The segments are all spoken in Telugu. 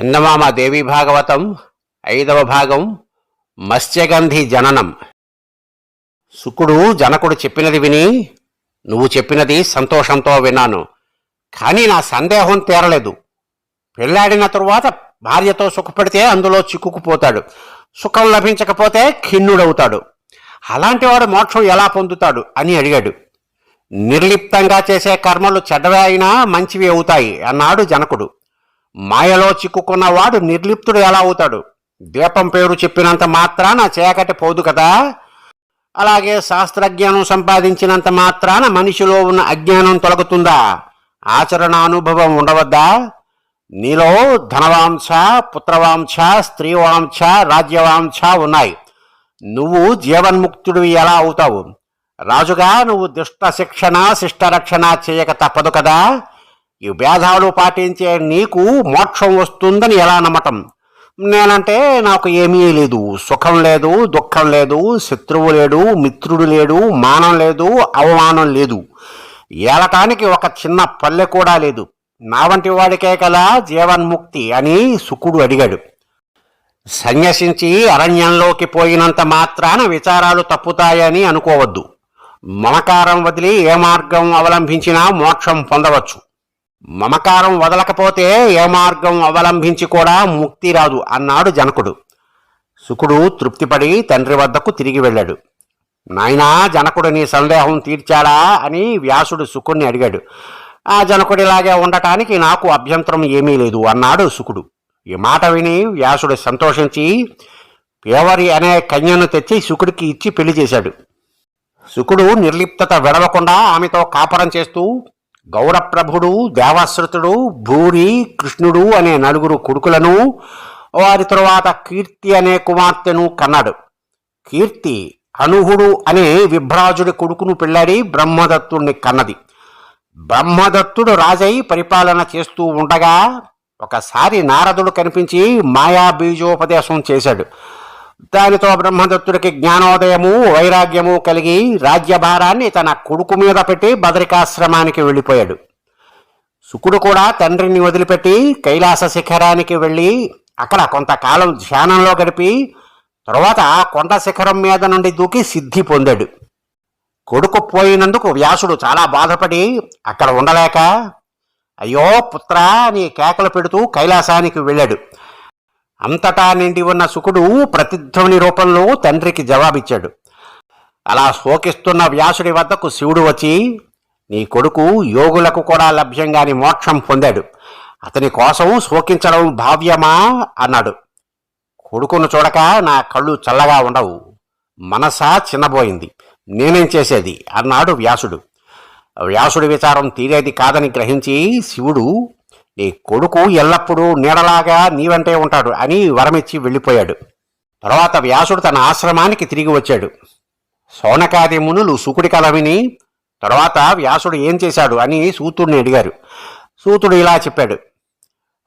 చందమామ దేవి భాగవతం ఐదవ భాగం మత్స్యగంధి జననం. శుకుడు జనకుడు చెప్పినది విని నువ్వు చెప్పినది సంతోషంతో విన్నాను కానీ నా సందేహం తీరలేదు. పెళ్ళాడిన తరువాత భార్యతో సుఖపడితే అందులో చిక్కుకుపోతాడు. సుఖం లభించకపోతే ఖిన్నుడవుతాడు. అలాంటివాడు మోక్షం ఎలా పొందుతాడు అని అడిగాడు. నిర్లిప్తంగా చేసే కర్మలు చెడ్డవే అయినా మంచివి అవుతాయి అన్నాడు జనకుడు. మాయలో చిక్కుకున్నవాడు నిర్లిప్తుడు ఎలా అవుతాడు? దీపం పేరు చెప్పినంత మాత్రాన చీకటి పోదు కదా? అలాగే శాస్త్రజ్ఞానం సంపాదించినంత మాత్రాన మనిషిలో ఉన్న అజ్ఞానం తొలగుతుందా? ఆచరణ అనుభవం ఉండవద్దా? నీలో ధనవాంఛ పుత్రవాంఛ స్త్రీవాంఛ రాజ్యవాంఛ ఉన్నాయి. నువ్వు జీవన్ముక్తుడివి ఎలా అవుతావు? రాజుగా నువ్వు దుష్ట శిక్షణ శిష్టరక్షణ చేయక తప్పదు కదా? ఈ భేదాలు పాటించే నీకు మోక్షం వస్తుందని ఎలా నమ్మటం? నేనంటే నాకు ఏమీ లేదు. సుఖం లేదు దుఃఖం లేదు శత్రువు లేడు మిత్రుడు లేడు మానం లేదు అవమానం లేదు. ఏలటానికి ఒక చిన్న పల్లె కూడా లేదు. నా వంటి వాడికే కదా జీవన్ముక్తి అని సుకుడు అడిగాడు. సన్యసించి అరణ్యంలోకి పోయినంత మాత్రాన విచారాలు తప్పుతాయని అనుకోవద్దు. మమకారం వదిలి ఏ మార్గం అవలంబించినా మోక్షం పొందవచ్చు. మమకారం వదలకపోతే ఏ మార్గం అవలంబించి కూడా ముక్తి రాదు అన్నాడు జనకుడు. శుకుడు తృప్తిపడి తండ్రి వద్దకు తిరిగి వెళ్ళాడు. నాయనా జనకుడు నీ సందేహం తీర్చాడా? అని వ్యాసుడు సుకుడిని అడిగాడు. ఆ జనకుడిలాగే ఉండటానికి నాకు అభ్యంతరం ఏమీ లేదు అన్నాడు శుకుడు ఈ మాట విని వ్యాసుడు సంతోషించి పేవరి అనే కన్యను తెచ్చి సుకుడికి ఇచ్చి పెళ్ళి చేశాడు. శుకుడు నిర్లిప్తత విడవకుండా ఆమెతో కాపరం చేస్తూ గౌరప్రభుడు దేవశ్రుతుడు భూరి కృష్ణుడు అనే నలుగురు కొడుకులను వారి తరువాత కీర్తి అనే కుమార్తెను కన్నాడు. కీర్తి అనుహుడు అనే విభ్రాజుడి కొడుకును పెళ్ళాడి బ్రహ్మదత్తుడిని కన్నది. బ్రహ్మదత్తుడు రాజై పరిపాలన చేస్తూ ఉండగా ఒకసారి నారదుడు కనిపించి మాయా బీజోపదేశం చేశాడు. దానితో బ్రహ్మదత్తుడికి జ్ఞానోదయము వైరాగ్యము కలిగి రాజ్యభారాన్ని తన కొడుకు మీద పెట్టి బదరికాశ్రమానికి వెళ్ళిపోయాడు. శుకుడు కూడా తండ్రిని వదిలిపెట్టి కైలాస శిఖరానికి వెళ్ళి అక్కడ కొంతకాలం ధ్యానంలో గడిపి తరువాత కొండ శిఖరం మీద నుండి దూకి సిద్ధి పొందాడు. కొడుకు పోయినందుకు వ్యాసుడు చాలా బాధపడి అక్కడ ఉండలేక అయ్యో పుత్ర అని కేకలు పెడుతూ కైలాసానికి వెళ్ళాడు. అంతటా నిండి ఉన్న శుకుడు ప్రతిధ్వని రూపంలో తండ్రికి జవాబిచ్చాడు. అలా శోకిస్తున్న వ్యాసుడి వద్దకు శివుడు వచ్చి నీ కొడుకు యోగులకు కూడా లభ్యంగాని మోక్షం పొందాడు. అతని కోసం శోకించడం భావ్యమా? అన్నాడు. కొడుకును చూడక నా కళ్ళు చల్లగా ఉండవు. మనసా చిన్నబోయింది. నేనేం చేసేది? అన్నాడు వ్యాసుడు. వ్యాసుడి విచారం తీరేది కాదని గ్రహించి శివుడు నీ కొడుకు ఎల్లప్పుడూ నీడలాగా నీవంటే ఉంటాడు అని వరమిచ్చి వెళ్ళిపోయాడు. తర్వాత వ్యాసుడు తన ఆశ్రమానికి తిరిగి వచ్చాడు. సోనకాది మునులు సుకుడి కల విని తర్వాత వ్యాసుడు ఏం చేశాడు అని సూతుడిని అడిగారు. సూతుడు ఇలా చెప్పాడు.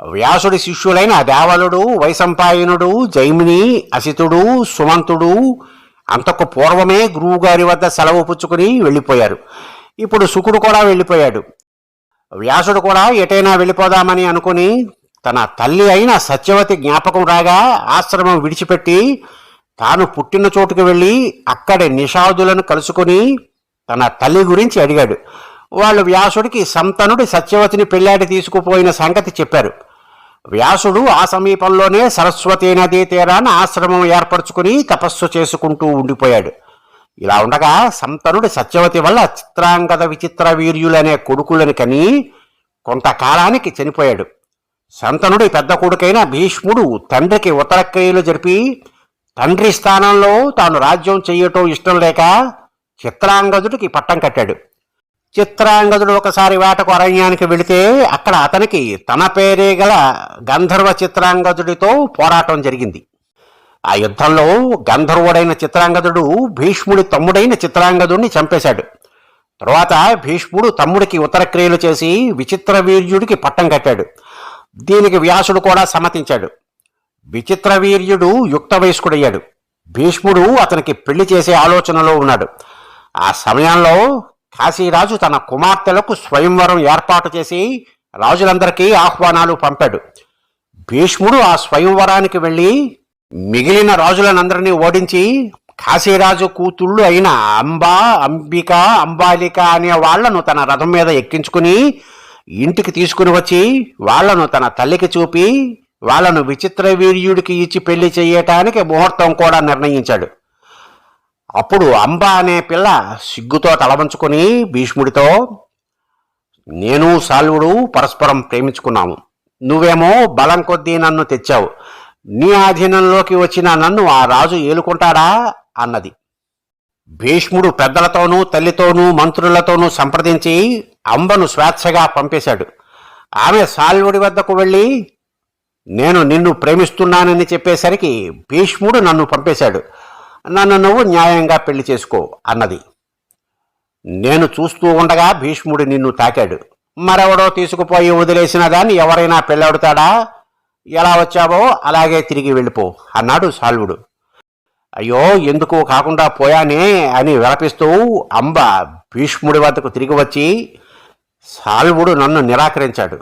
వ్యాసుడి శిష్యులైన దేవలుడు వైసంపాయనుడు జైమిని అసితుడు సుమంతుడు అంతకు పూర్వమే గురువుగారి వద్ద సెలవు పుచ్చుకుని వెళ్ళిపోయారు. ఇప్పుడు శుకుడు కూడా వెళ్ళిపోయాడు. వ్యాసుడు కూడా ఎటైనా వెళ్ళిపోదామని అనుకుని తన తల్లి అయిన సత్యవతి జ్ఞాపకం రాగా ఆశ్రమం విడిచిపెట్టి తాను పుట్టిన చోటుకు వెళ్ళి అక్కడి నిషాదులను కలుసుకుని తన తల్లి గురించి అడిగాడు. వాళ్ళు వ్యాసుడికి సంతనుడి సత్యవతిని పెళ్ళాడి తీసుకుపోయిన సంగతి చెప్పారు. వ్యాసుడు ఆ సమీపంలోనే సరస్వతీ నదీ తీరాన ఆశ్రమం ఏర్పరచుకుని తపస్సు చేసుకుంటూ ఉండిపోయాడు. ఇలా ఉండగా సంతనుడి సత్యవతి వల్ల చిత్రాంగద విచిత్ర వీర్యులనే కొడుకులని కని కొంతకాలానికి చనిపోయాడు. సంతనుడి పెద్ద కొడుకైన భీష్ముడు తండ్రికి ఉత్తరక్రియలు జరిపి తండ్రి స్థానంలో తాను రాజ్యం చెయ్యటం ఇష్టం లేక చిత్రాంగదుడికి పట్టం కట్టాడు. చిత్రాంగదుడు ఒకసారి వేటకు అరణ్యానికి వెళితే అక్కడ అతనికి తన పేరే గల గంధర్వ చిత్రాంగదుడితో పోరాటం జరిగింది. ఆ యుద్ధంలో గంధర్వుడైన చిత్రాంగదుడు భీష్ముడి తమ్ముడైన చిత్రాంగదుడిని చంపేశాడు. తరువాత భీష్ముడు తమ్ముడికి ఉత్తరక్రియలు చేసి విచిత్ర వీర్యుడికి పట్టం కట్టాడు. దీనికి వ్యాసుడు కూడా సమ్మతించాడు. విచిత్ర వీర్యుడు యుక్త వయస్కుడయ్యాడు. భీష్ముడు అతనికి పెళ్ళి చేసే ఆలోచనలో ఉన్నాడు. ఆ సమయంలో కాశీరాజు తన కుమార్తెలకు స్వయంవరం ఏర్పాటు చేసి రాజులందరికీ ఆహ్వానాలు పంపాడు. భీష్ముడు ఆ స్వయంవరానికి వెళ్ళి మిగిలిన రాజులనందరినీ ఓడించి కాశీరాజు కూతుళ్ళు అయిన అంబా అంబిక అంబాలిక అనే వాళ్ళను తన రథం మీద ఎక్కించుకుని ఇంటికి తీసుకుని వచ్చి వాళ్ళను తన తల్లికి చూపి వాళ్ళను విచిత్ర వీర్యుడికి ఇచ్చి పెళ్ళి చేయటానికి ముహూర్తం కూడా నిర్ణయించాడు. అప్పుడు అంబ అనే పిల్ల సిగ్గుతో తలవంచుకొని భీష్ముడితో నేను సాల్వుడు పరస్పరం ప్రేమించుకున్నాము. నువ్వేమో బలం కొద్దీ నన్ను తెచ్చావు. నీ ఆధీనంలోకి వచ్చిన నన్ను ఆ రాజు ఏలుకుంటాడా? అన్నది. భీష్ముడు పెద్దలతోనూ తల్లితోనూ మంత్రులతోనూ సంప్రదించి అంబను స్వేచ్ఛగా పంపేశాడు. ఆమె సాల్వుడి వద్దకు వెళ్ళి నేను నిన్ను ప్రేమిస్తున్నానని చెప్పేసరికి భీష్ముడు నన్ను పంపేశాడు. నన్ను నువ్వు న్యాయంగా పెళ్ళి చేసుకో అన్నది. నేను చూస్తూ ఉండగా భీష్ముడు నిన్ను తాకాడు. మరెవడో తీసుకుపోయి వదిలేసిన దాన్ని ఎవరైనా పెళ్ళాడుతాడా ఎలా వచ్చావో అలాగే తిరిగి వెళ్ళిపో. అన్నాడు సాల్వుడు. అయ్యో ఎందుకు కాకుండా పోయానే అని విలపిస్తూ అంబ భీష్ముడి వద్దకు తిరిగి వచ్చి సాల్వుడు నన్ను నిరాకరించాడు.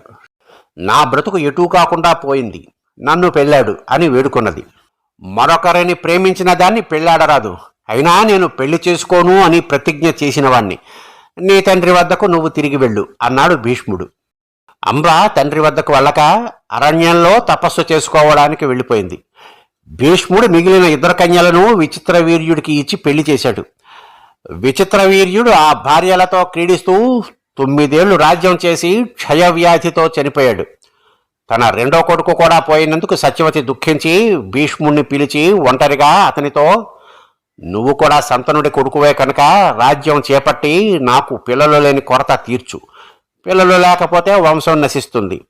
నా బ్రతుకు ఎటూ కాకుండా పోయింది. నన్ను పెళ్ళాడు అని వేడుకున్నది. మరొకరిని ప్రేమించిన దాన్ని పెళ్ళాడరాదు. అయినా నేను పెళ్ళి చేసుకోను అని ప్రతిజ్ఞ చేసినవాణ్ణి నీ తండ్రి వద్దకు నువ్వు తిరిగి వెళ్ళు అన్నాడు భీష్ముడు. అంబ తండ్రి వద్దకు వెళ్ళక అరణ్యంలో తపస్సు చేసుకోవడానికి వెళ్ళిపోయింది. భీష్ముడు మిగిలిన ఇద్దరు కన్యలను విచిత్ర వీర్యుడికి ఇచ్చి పెళ్ళి చేశాడు. విచిత్ర వీర్యుడు ఆ భార్యలతో క్రీడిస్తూ తొమ్మిదేళ్ళు రాజ్యం చేసి క్షయవ్యాధితో చనిపోయాడు. తన రెండో కొడుకు కూడా పోయినందుకు సత్యవతి దుఃఖించి భీష్ముణ్ణి పిలిచి ఒంటరిగా అతనితో నువ్వు కూడా సంతనుడి కొడుకువే కనుక రాజ్యం చేపట్టి నాకు పిల్లలు లేని కొరత తీర్చు. పిల్లలు లేకపోతే వంశం నశిస్తుంది.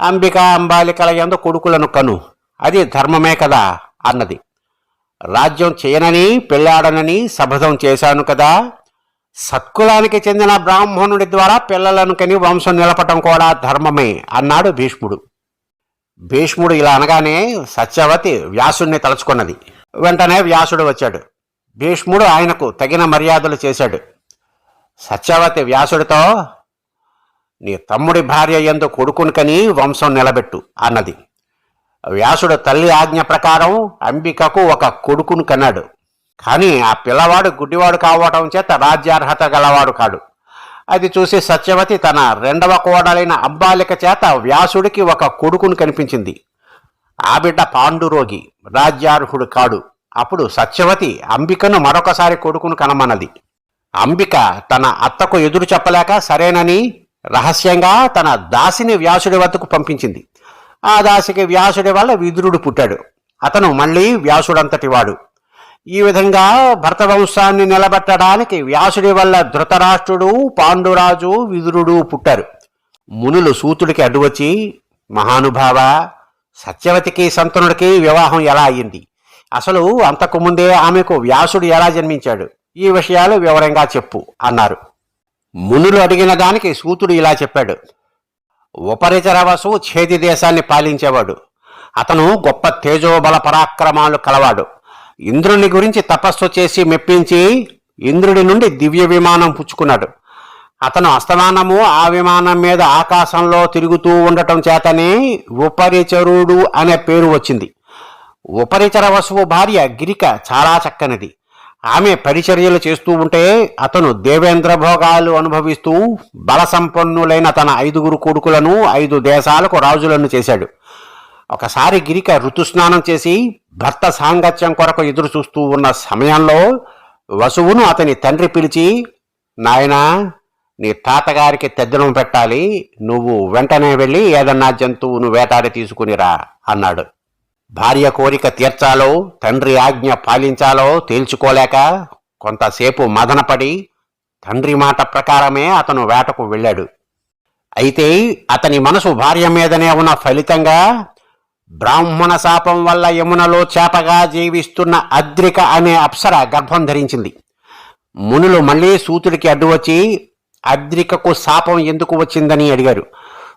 అంబిక అంబాలికల ఎందు కొడుకులను కను. అది ధర్మమే కదా అన్నది. రాజ్యం చేయనని పెళ్ళాడనని శపథం చేశాను కదా. సత్కులానికి చెందిన బ్రాహ్మణుడి ద్వారా పిల్లలను కని వంశం నిలపటం కూడా ధర్మమే అన్నాడు భీష్ముడు. భీష్ముడు ఇలా అనగానే సత్యవతి వ్యాసుడిని తలుచుకున్నది. వెంటనే వ్యాసుడు వచ్చాడు. భీష్ముడు ఆయనకు తగిన మర్యాదలు చేశాడు. సత్యవతి వ్యాసుడితో నీ తమ్ముడి భార్య ఎందు కొడుకుని కని వంశం నిలబెట్టు అన్నది. వ్యాసుడు తల్లి ఆజ్ఞ ప్రకారం అంబికకు ఒక కొడుకును కన్నాడు. కానీ ఆ పిల్లవాడు గుడ్డివాడు కావటం చేత రాజ్యార్హత గలవాడు కాడు. అది చూసి సత్యవతి తన రెండవ కోడలైన అంబాలిక చేత వ్యాసుడికి ఒక కొడుకును కనిపించింది. ఆ బిడ్డ పాండురోగి రాజ్యార్హుడు కాడు. అప్పుడు సత్యవతి అంబికను మరొకసారి కొడుకును కనమన్నది. అంబిక తన అత్తకు ఎదురు చెప్పలేక సరేనని రహస్యంగా తన దాసిని వ్యాసుడి వద్దకు పంపించింది. ఆ దాసికి వ్యాసుడి వల్ల విదురుడు పుట్టాడు. అతను మళ్ళీ వ్యాసుడంతటివాడు ఈ విధంగా భరతవంశాన్ని నిలబెట్టడానికి వ్యాసుడి వల్ల ధృతరాష్ట్రుడు పాండురాజు విదురుడు పుట్టారు. మునులు సూతుడికి అడ్డువచ్చి మహానుభావ సత్యవతికి సంతనుడికి వివాహం ఎలా అయింది అసలు అంతకు ముందే ఆమెకు వ్యాసుడు ఎలా జన్మించాడు? ఈ విషయాలు వివరంగా చెప్పు అన్నారు. మునులు అడిగిన దానికి సూతుడు ఇలా చెప్పాడు. ఉపరిచర వసువు ఛేది దేశాన్ని పాలించేవాడు. అతను గొప్ప తేజోబల పరాక్రమాలు కలవాడు. ఇంద్రుని గురించి తపస్సు చేసి మెప్పించి ఇంద్రుడి నుండి దివ్య విమానం పుచ్చుకున్నాడు. అతను అస్తమానము ఆ విమానం మీద ఆకాశంలో తిరుగుతూ ఉండటం చేతనే ఉపరిచరుడు అనే పేరు వచ్చింది. ఉపరిచర వసువు భార్య గిరిక చాలా చక్కనిది. ఆమె పరిచర్యలు చేస్తూ ఉంటే అతను దేవేంద్ర భోగాలు అనుభవిస్తూ బలసంపన్నులైన తన ఐదుగురు కొడుకులను ఐదు దేశాలకు రాజులను చేశాడు. ఒకసారి గిరిక ఋతుస్నానం చేసి భర్త సాంగత్యం కొరకు ఎదురు చూస్తూ ఉన్న సమయంలో వసువును అతని తండ్రి పిలిచి నాయనా నీ తాతగారికి తెద్దనం పెట్టాలి. నువ్వు వెంటనే వెళ్ళి ఏదన్నా జంతువును వేటాడి తీసుకునిరా అన్నాడు. భార్య కోరిక తీర్చాలో తండ్రి ఆజ్ఞ పాలించాలో తేల్చుకోలేక కొంతసేపు మదనపడి తండ్రి మాట ప్రకారమే అతను వేటకు వెళ్ళాడు. అయితే అతని మనసు భార్య మీదనే ఉన్న ఫలితంగా బ్రాహ్మణ శాపం వల్ల యమునలో చేపగా జీవిస్తున్న అద్రిక అనే అప్సర గర్భం ధరించింది. మునులు మళ్ళీ సూతుడికి అడ్డు వచ్చి అద్రికకు శాపం ఎందుకు వచ్చిందని అడిగారు.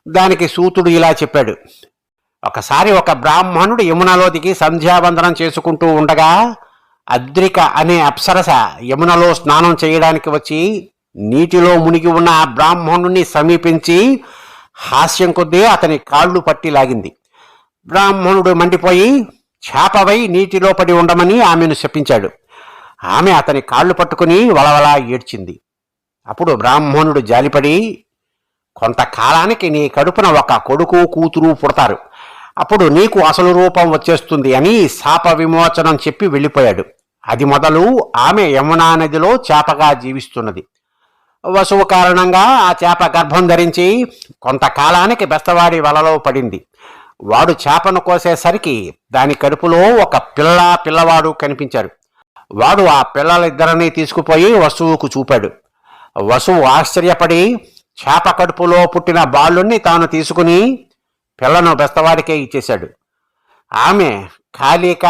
దానికి సూతుడు ఇలా చెప్పాడు. ఒకసారి ఒక బ్రాహ్మణుడు యమునలోదికి సంధ్యావందనం చేసుకుంటూ ఉండగా అద్రిక అనే అప్సరస యమునలో స్నానం చేయడానికి వచ్చి నీటిలో మునిగి ఉన్న ఆ బ్రాహ్మణుణ్ణి సమీపించి హాస్యం కొద్దీ అతని కాళ్ళు పట్టి లాగింది. బ్రాహ్మణుడు మండిపోయి చేపవై నీటిలో పడి ఉండమని ఆమెను శపించాడు. ఆమె అతని కాళ్ళు పట్టుకుని వలవలా ఏడ్చింది. అప్పుడు బ్రాహ్మణుడు జాలిపడి కొంతకాలానికి నీ కడుపున ఒక కొడుకు కూతురు పుడతారు. అప్పుడు నీకు అసలు రూపం వచ్చేస్తుంది అని శాప విమోచనం చెప్పి వెళ్ళిపోయాడు. అది మొదలు ఆమె యమునా నదిలో చేపగా జీవిస్తున్నది. వసువు కారణంగా ఆ చేప గర్భం ధరించి కొంతకాలానికి బెస్తవాడి వలలో పడింది. వాడు చేపను కోసేసరికి దాని కడుపులో ఒక పిల్ల పిల్లవాడు కనిపించాడు. వాడు ఆ పిల్లలిద్దరినీ తీసుకుపోయి వసువుకు చూపాడు. వసువు ఆశ్చర్యపడి చేప కడుపులో పుట్టిన బాలుణ్ణి తాను తీసుకుని పిల్లను బెస్తవాడికే ఇచ్చేశాడు. ఆమె కాళిక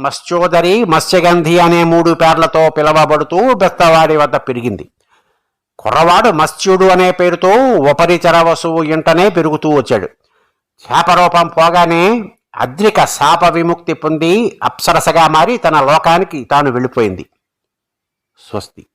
మత్స్యోదరి మత్స్యగంధి అనే మూడు పేర్లతో పిలవబడుతూ బెస్తవాడి వద్ద పెరిగింది. కుర్రవాడు మత్స్యుడు అనే పేరుతో ఉపరిచర వసువు ఇంటనే పెరుగుతూ వచ్చాడు. శాపరూపం పోగానే అద్రిక శాప విముక్తి పొంది అప్సరసగా మారి తన లోకానికి తాను వెళ్ళిపోయింది. స్వస్తి.